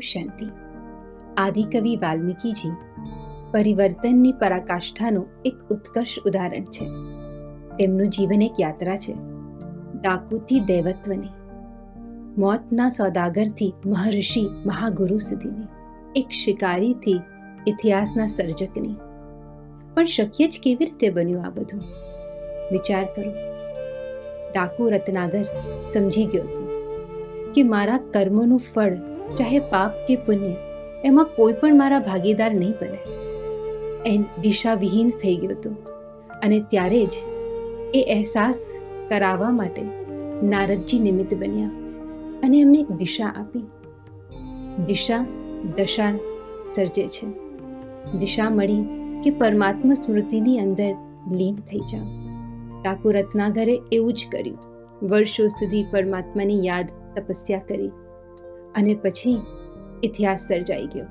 શાંતિ. આદિકવિ વાલ્મીકીજી, પરિવર્તનની પરાકાષ્ઠાનું એક ઉત્કર્ષ ઉદાહરણ છે. તેમનું જીવન એક યાત્રા છે. ડાકુથી દૈવત્વની, મોતના સોદાગરથી મહર્ષિ મહાગુરુ સુધીની, એક શિકારીથી ઇતિહાસના સર્જકની. પણ શક્ય જ કેવી રીતે બન્યું આ બધું? વિચાર કરો. ડાકુ રત્નાગર સમજી ગયો કે મારા કર્મોનું ફળ ચાહે પાપ કે પુણ્ય, એમાં કોઈ પણ મારા ભાગીદાર નહીં બને. એ દિશાવિહીન થઈ ગયો હતો અને ત્યારે જ એ અહેસાસ કરાવવા માટે નારદજી નિમિત્ત બન્યા અને એમને એક દિશા આપી. દિશા, દશા સર્જે છે. દિશા મળી કે પરમાત્મા સ્મૃતિની અંદર લીન થઈ જાઓ. ડાકુ રત્નાગરે એવું જ કર્યું. વર્ષો સુધી પરમાત્માની યાદ તપસ્યા કરી. અને પછી ઇતિહાસ સર્જાઈ ગયો.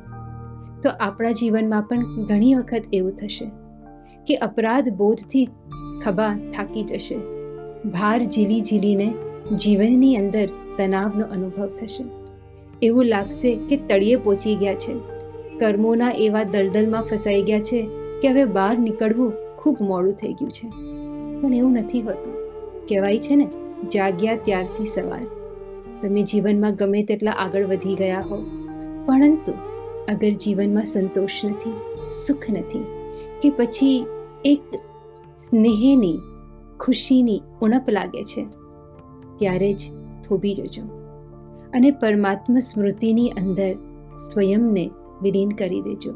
તો આપણા જીવનમાં પણ ઘણી વખત એવું થશે કે અપરાધ બોધથી ખભા થાકી જશે. ભાર ઝીલી ઝીલીને જીવનની અંદર તણાવનો અનુભવ થશે. એવું લાગશે કે તળિયે પહોંચી ગયા છે. કર્મોના એવા દલદલમાં ફસાઈ ગયા છે કે હવે બહાર નીકળવું ખૂબ મોડું થઈ ગયું છે. પણ એવું નથી હોતું. કહેવાય છે ને, જાગ્યા ત્યારથી સવાર. તમે જીવનમાં ગમે તેટલા આગળ વધી ગયા હો પરંતુ અગર જીવનમાં સંતોષ નથી, સુખ નથી, કે પછી એક સ્નેહની, ખુશીની ઉણપ લાગે છે, ત્યારે જ થોભી જજો. અને પરમાત્મા સ્મૃતિની અંદર સ્વયંને વિલીન કરી દેજો.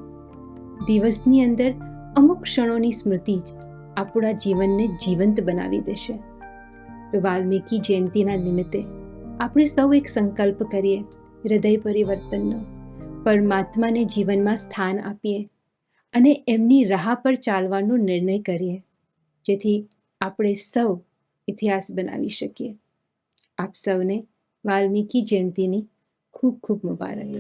દિવસની અંદર અમુક ક્ષણોની સ્મૃતિ જ આપણા જીવનને જીવંત બનાવી દેશે. તો વાલ્મીકી જયંતિના નિમિત્તે આપણે સૌ એક સંકલ્પ કરીએ હૃદય પરિવર્તનનો. પરમાત્માને જીવનમાં સ્થાન આપીએ અને એમની રાહ પર ચાલવાનો નિર્ણય કરીએ, જેથી આપણે સૌ ઇતિહાસ બનાવી શકીએ. આપ સૌને વાલ્મીકી જયંતિની ખૂબ ખૂબ મુબારક.